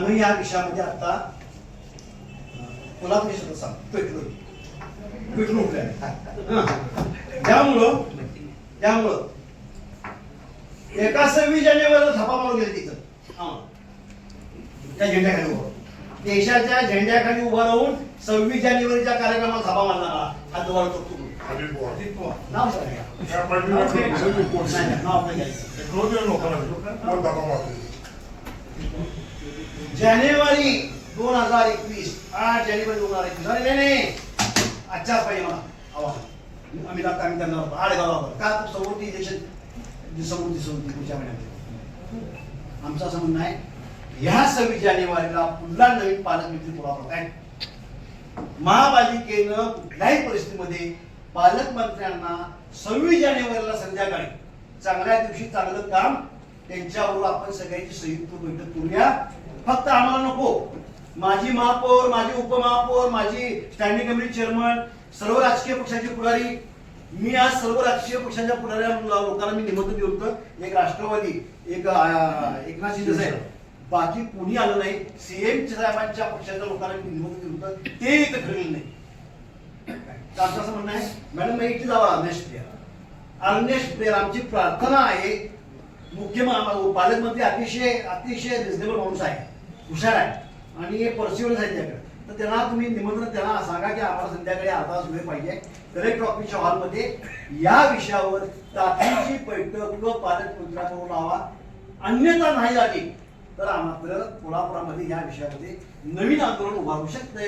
आम्ही या विषयामध्ये आता कोल्हापूर शब्द सांग पेटलो पेटलो त्यामुळं त्यामुळं एका सव्वीस जानेवारीला थापा मारून गेले तिथं. त्या झेंड्याखाली उभं देशाच्या झेंड्याखाली उभं राहून सव्वीस जानेवारीच्या कार्यक्रमात थापा मारणारा हा जवळ करतो. नाव सांगा. नाही, नाही, नाव आपलं घ्यायचं ते कळू दे लोकांना. कोण दबा मारतो? जानेवारी दोन हजार एकवीस. आठ जानेवारी दोन हजार एकवीस. अरे नाही नाही. आजच्याच पाहिजे मला. आव्हान आम्ही लागता आम्ही त्यांना आठ गावावर का तू समृद्धी इलेक्शन? समृद्धी समृद्धी पुढच्या महिन्यात. आमचं असं म्हणणं आहे ह्या सव्वीस जानेवारीला पुन्हा नवीन पालकमंत्री बोलावत आहे महापालिकेनं कुठल्याही परिस्थितीमध्ये पालकमंत्र्यांना सव्वीस जानेवारीला संध्याकाळी चांगल्या दिवशी चांगलं काम त्यांच्याबरोबर आपण सगळ्यांची संयुक्त बैठक करूया. फक्त आम्हाला नको. माझी महापौर माझी उपमहापौर माझी स्टँडिंग कमिटी चेअरमन सर्व राजकीय पक्षाचे पुढारी मी आज सर्व राजकीय पक्षाच्या पुढाऱ्या लोकांना मी निमंत्रण दिलं होतं एक राष्ट्रवादी एक एकनाथ शिंदे साहेब. बाकी कोणी आलं नाही. सीएम साहेबांच्या पक्षाच्या लोकांना मी निमंत्रण दिलं होतं ते इथं ठरलेलं नाही. असं म्हणणं आहे मॅडम मी इथे जावा अर्नेस्ट प्रेयर अर्नेस्ट प्रेयर आमची प्रार्थना आहे. मुख्य पालकमंत्री अतिशय अतिशय रिझनेबल माणूस आहे. हुशार आहे. आणि पर्सिवन्स आहे त्याकडे तर त्यांना तुम्ही निमंत्रण त्यांना सांगा की आम्हाला संध्याकाळी अर्धा तास वेळ पाहिजे. कलेक्टर ऑफिसच्या हॉलमध्ये या विषयावर तातडीची बैठक पालकमंत्र्यांबरोबर लावा. अन्यथा नाही झाली तर मात्र कोल्हापुरामध्ये या विषयामध्ये नवीन आंदोलन उभारू शकते